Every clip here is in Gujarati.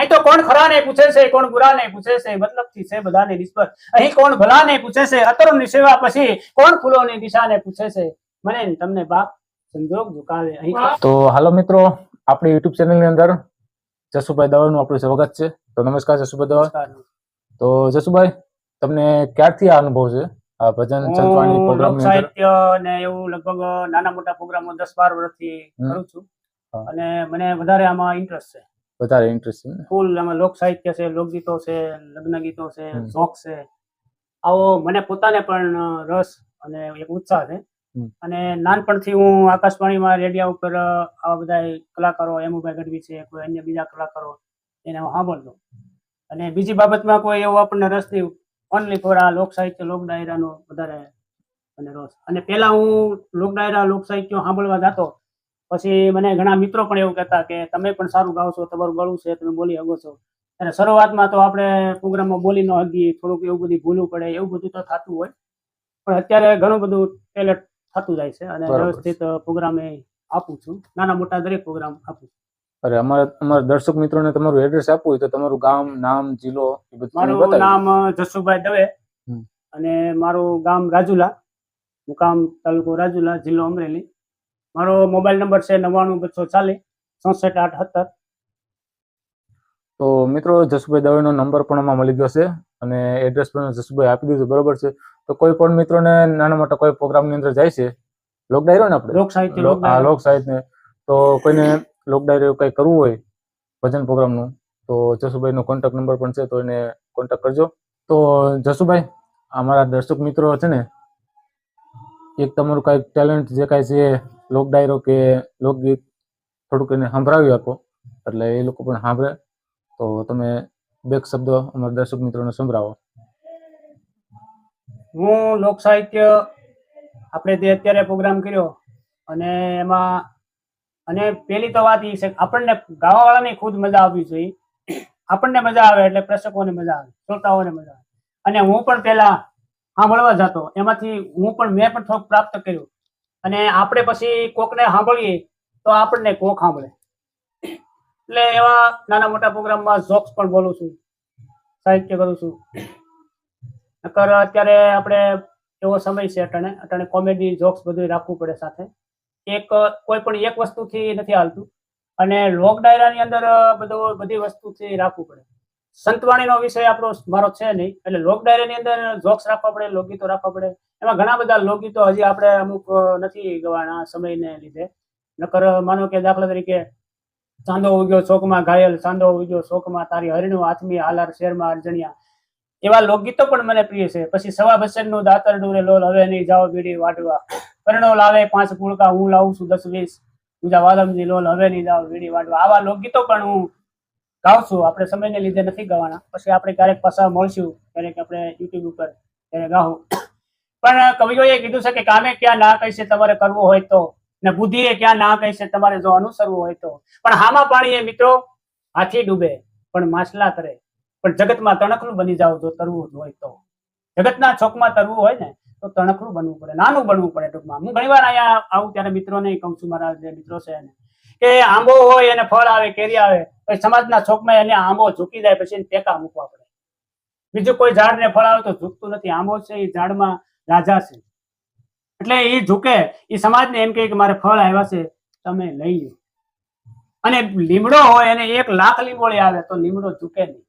અહીં તો કોણ ખરા ને પૂછે છે કોણ બુરા ને પૂછે છે મતલબથી છે બધાને નિસ્બત. અહીં કોણ ભલા ને પૂછે છે અતરુણની સેવા પછી કોણ ફૂલોની દિશાને પૂછે છે? મને તમને બાપ સંજોગ ઝુકાવે. અહીં તો હાલો મિત્રો આપણી યુટ્યુબ ચેનલની અંદર જસુભાઈ દવાનું આપણું સ્વાગત છે. તો નમસ્કાર જસુભાઈ દવા તો જસુભાઈ તમને ક્યારથી આ અનુભવ છે? આ ભજન સંતવાણી પ્રોગ્રામ સાહિત્ય ને એવું લગભગ નાના મોટા પ્રોગ્રામો દસ બાર વર્ષથી કરું છું. અને મને વધારે આમાં ઇન્ટરેસ્ટ છે. વધારે ઇન્ટરેસ્ટ છે ફૂલ આમાં લોક સાહિત્ય છે લોકગીતો છે લગ્ન ગીતો છે શોખ છે. આવો મને પોતાને પણ રસ અને એક ઉત્સાહ છે. અને નાનપણથી હું આકાશવાણીમાં રેડિયા ઉપર આવા બધા કલાકારો એમુભાઈ ગઢવી છે કોઈ અન્ય બીજા કલાકારો એને હું સાંભળતો. અને બીજી બાબતમાં કોઈ એવો આપણને રસ નહીં. ઓનલી ફોર આ લોક સાહિત્ય લોક ડાયરાનો વધારે મને રસ. અને પહેલા હું લોક ડાયરા લોક સાહિત્ય સાંભળવા જતો પછી મને ઘણા મિત્રો પણ એવું કહેતા કે તમે પણ સારું ગાઓ છો તમારું ગળું છે તમે બોલી શકો છો. અને શરૂઆતમાં તો આપણે પ્રોગ્રામમાં બોલી ન હગીએ થોડુંક એવું બધું ભૂલવું પડે એવું બધું તો થતું હોય. પણ અત્યારે ઘણું બધું ટેલેન્ટ થતું જાય છે અને વ્યવસ્થિત પ્રોગ્રામે આપું છું. નાના મોટા દરેક પ્રોગ્રામ આપું છું. અરે અમારા અમારા દર્શક મિત્રોને તમારું એડ્રેસ આપવું હોય તો તમારું ગામ નામ જિલ્લો એ બધું મારું નામ જસુભાઈ દવે. અને મારું ગામ રાજુલા મુકામ તાલુકો રાજુલા જિલ્લો અમરેલી. મારો મોબાઈલ નંબર છે નવ્વાણું બસો ચાલીસ ચોસઠ આઠ સત્તર તો મિત્રો જસુભાઈ દવેનો નંબર પણ આમાં મળી ગયો છે અને એડ્રેસ પણ જસુભાઈ આપી દીધું બરોબર છે? તો કોઈ પણ મિત્રોને નાના મોટા કોઈ પ્રોગ્રામની અંદર જાય છે લોક ડાયરો ને આપણે? લોક સાહિત્ય લોક હા, લોક સાહિત્ય. તો કોઈને લોક ડાયરો કંઈ કરવું હોય ભજન પ્રોગ્રામનું તો જસુભાઈનો કોન્ટેક્ટ નંબર પણ છે તો એને કોન્ટેક્ટ કરજો. તો જસુભાઈ અમારા દર્શક મિત્રો છે ને એક તમારું કાંઈક ટેલેન્ટ જે કાંઈ છે લોક ડાયરો કે લોકગીત થોડુંક એને સંભળાવી આપો એટલે એ લોકો પણ સાંભળે. તો તમે બે શબ્દો અમારા દર્શક મિત્રોને સંભળાવો. હું લોક સાહિત્ય આપણે જે અત્યારે પ્રોગ્રામ કર્યો અને એમાં, અને પેલી તો વાત એ છે આપણને આપણને ગાવાવાળાને ખુદ મજા આવવી જોઈએ. આપણને મજા આવે એટલે પ્રેક્ષકોને મજા આવે, શ્રોતાઓને મજા આવે. અને હું પણ પેલા સાંભળવા જતો, એમાંથી હું પણ, મેં પણ થોડુંક પ્રાપ્ત કર્યું. અને આપણે પછી કોકને સાંભળીએ તો આપણને કોક સાંભળે. એટલે એવા નાના મોટા પ્રોગ્રામમાં જોક્સ પણ બોલું છું, સાહિત્ય કરું છું. નકર અત્યારે આપણે એવો સમય છે અટાણે અટાણે કોમેડી, જોક્સ બધું રાખવું પડે સાથે. એક, કોઈ પણ એક વસ્તુથી નથી હાલતું. અને લોક ડાયરાની અંદર બધું, બધી વસ્તુથી રાખવું પડે. સંતવાણીનો વિષય આપણો મારો છે નહીં. એટલે લોક ડાયરીની અંદર જોક્સ રાખવા પડે, લોકગીતો રાખવા પડે. એમાં ઘણા બધા લોકગીતો હજી આપણે અમુક નથી ગવાના સમયને લીધે. નકર માનો કે દાખલા તરીકે, ચાંદો ઉગ્યો શોકમાં ઘાયલ, ચાંદો ઉગ્યો શોકમાં તારી હરિણું આથમી હાલાર શેરમાં અર્જણિયા. એવા લોકગીતો પણ મને પ્રિય છે. પછી સવા બસનનું દાતર ડુરે લોલ, હવે નહીં જાઓ બીડી વાટવા પરણો લાવે પાંચ પુળકા હું લાવું છું દસ વીસ. બીજા વાદમજી લોલ, હવે નહીં જાઓ બીડી વાટવા આવા લોકગીતો પણ હું ગાઉં આપણે આપણે સમયને લીધે નથી ગાવાના. પછી આપણે ક્યારેક પસાર મળશું, ક્યારેક આપણે યુટ્યુબ ઉપર, ત્યારે ગાવું પણ કવિઓએ કીધું છે કે કામે ક્યાં ના કહી છે તમારે કરવું હોય તો, ને બુદ્ધિએ ક્યાં ના કહી તમારે જો અનુસરવું હોય તો. પણ હામાં પાણીએ મિત્રો હાથી ડૂબે, પણ માછલા તરે. પણ જગતમાં તણખલું બની જાવ જો તરવું હોય તો. જગતના છોકમાં તરવું હોય ને, તો તણખલું બનવું પડે. નાનું બનવું પડે ટૂંકમાં. હું ઘણી વાર અહીંયા આવું ત્યારે મિત્રોને કહું છું, મારા જે મિત્રો છે એને. કે આંબો હોય એને ફળ આવે, કેરી આવે, પછી સમાજના ચોકમાં એને આંબો ઝૂકી જાય, પછી ટેકા મૂકવા પડે. બીજું કોઈ ઝાડને ફળ આવે તો ઝૂકતું નથી. આંબો છે એ ઝાડમાં રાજા છે. એટલે એ ઝૂકે. એ સમાજને એમ કે મારે ફળ આવ્યા છે, તમે લઈ અને લીમડો હોય એને એક લાખ લીંબોળી આવે તો લીમડો ઝૂકે નહીં.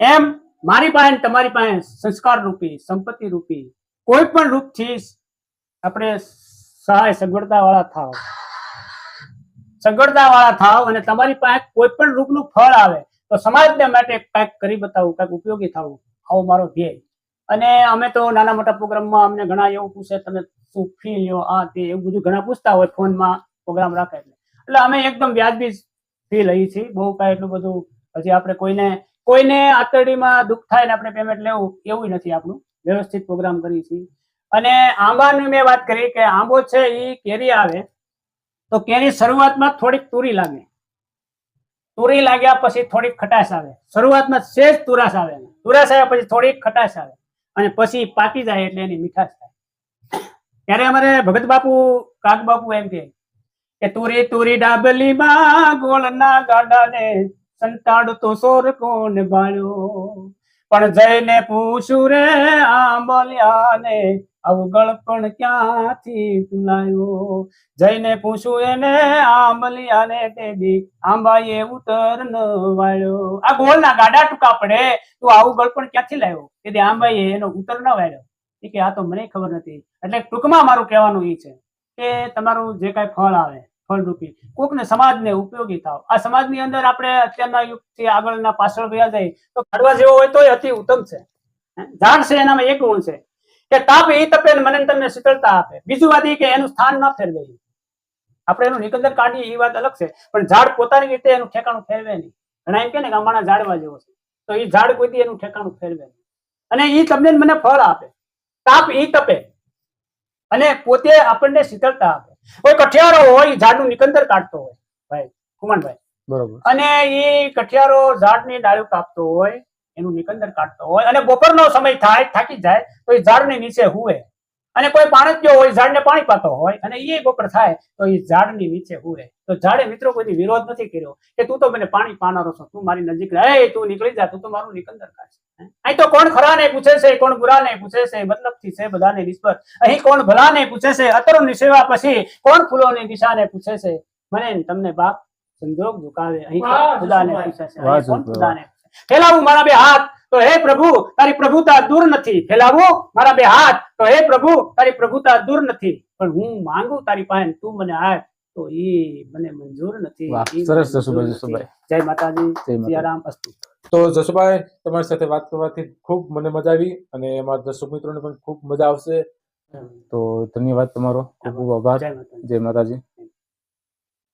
એમ મારી પાસે તમારી પાસે સંસ્કાર રૂપી, સંપત્તિ રૂપી, કોઈ પણ રૂપથી આપણે સહાય સગવડતા વાળા થાવ સગવડતા વાળા થાવ અને તમારી પાસે કોઈ પણ રૂપનું ફળ આવે, તો સમાજને માટે કંઈક કરી બતાવવું કંઈક ઉપયોગી થવું. આવો મારો ધ્યેય. અને અમે તો નાના મોટા પ્રોગ્રામમાં અમને ઘણા એવું પૂછે, તમે શું ફી લ્યો? આ તે એવું બધું ઘણા પૂછતા હોય ફોનમાં, પ્રોગ્રામ રાખે એટલે. એટલે અમે એકદમ વ્યાજબી ફી લઈએ છીએ. બહુ કાંઈ એટલું બધું હજી આપણે કોઈને કોઈને આતરડીમાં દુઃખ થાય ને આપણે પેમેન્ટ લેવું, એવું નથી આપણું. વ્યવસ્થિત પ્રોગ્રામ કરીએ છીએ. અને આંબાની મેં વાત કરી કે આંબો છે એ કેરી આવે તો કેરી શરૂઆતમાં થોડીક તુરી લાગે. તુરી લાગ્યા પછી થોડીક ખટાશ આવે. શરૂઆતમાં સેજ તુરાશ આવે. તુરાશ આવ્યા પછી થોડીક ખટાશ આવે. અને પછી પાકી જાય એટલે એની મીઠાશ થાય. ત્યારે અમારે ભગત બાપુ કાક બાપુ એમ કે કે તુરી તુરી ડાબલી માં ગોળના સંતાડ સંતાડતો સોર કોણ બાળ્યો? પણ જઈને પૂછું રે આંબલિયાને અવગણ પણ ક્યાંથી તુલાયો જઈને પૂછું એને આંબલિયાને તે આંબાએ ઉતર ન વાળ્યો. આ ગોળના ગાડા ટૂંકા પડે. તું આવું ગળ પણ ક્યાંથી લાવ્યો કે આંબાએ એનો ઉતર ન વાળ્યો. કે આ તો મને ખબર નથી. એટલે ટૂંકમાં મારું કહેવાનું એ છે કે તમારું જે કાંઈ ફળ આવે ફળરૂપી. કોકને સમાજને ઉપયોગી થાવ. આ સમાજની અંદર આપણે અત્યારના યુગથી આગળના પાછળ રહ્યા જાય તો કાઢવા જેવો હોય તો અતિ ઉત્તમ છે? ઝાડ છે એનામાં એક ગુણ છે કે તાપ એ તપે મને તમને શીતળતા આપે. બીજું વાત એ કે એનું સ્થાન ન ફેરવે આપણે એનું નિકંદર કાઢીએ એ વાત અલગ છે. પણ ઝાડ પોતાની રીતે એનું ઠેકાણું ફેરવે નહીં. ઘણા એમ કે ને કે ઝાડવા જેવો છે. તો એ ઝાડ કોઈથી એનું ઠેકાણું ફેરવે નહીં. અને એ તમને મને ફળ આપે. તાપ ઈ તપે. અને પોતે આપણને શીતળતા આપે. કોઈ કઠિયારો હોય ઝાડનું નિકંદર કાઢતો હોય ભાઈ કુમનભાઈ બરોબર. અને એ કઠિયારો ઝાડની ડાળું કાપતો હોય એનું નિકંદર કાઢતો હોય અને બપોરનો સમય થાય થાકી જાય તો એ ઝાડની નીચે હુવે. અને કોઈ પાણી ગયો હોય ઝાડને પાણી પાતો હોય અને એ બપોર થાય તો એ ઝાડની નીચે હુવે. તો ઝાડે મિત્રો કોઈ વિરોધ નથી કર્યો કે તું તો મને પાણી પાનારો છો તું મારી નજીક રહે તું નીકળી જા તું તો મારું નિકંદર કાઢ અહીં તો કોણ ખરાને પૂછે છે કોણ ગુરાને પૂછે છે મતલબથી છે બધાને નિસ્બત અહીં કોણ ભલાને પૂછે છે અતરોની સેવા પછી કોણ ફૂલોની દિશાને પૂછે છે? મને તમને બાપ સંજોગ ઝુકાવે. અહીં ખુદા ને પૂછે છે. કોણ ખુદા ને ફેલાવું મારા બે હાથ તો હે પ્રભુ તારી પ્રભુતા દૂર નથી. ફેલાવું મારા બે હાથ તો હે પ્રભુ તારી પ્રભુતા દૂર નથી. પણ હું માંગુ તારી પાસે તું મને આ તો ઈ મને મંજૂર નથી. સરસ. જય માતાજી. જય રામ અસ્તુ. તો જસુભાઈ તમારી સાથે વાત કરવાથી ખૂબ મને મજા આવી અને અમારા દર્શક મિત્રોને પણ ખૂબ મજા આવશે. તો ધન્યવાદ તમારો. ખૂબ ખૂબ આભાર. જય માતાજી.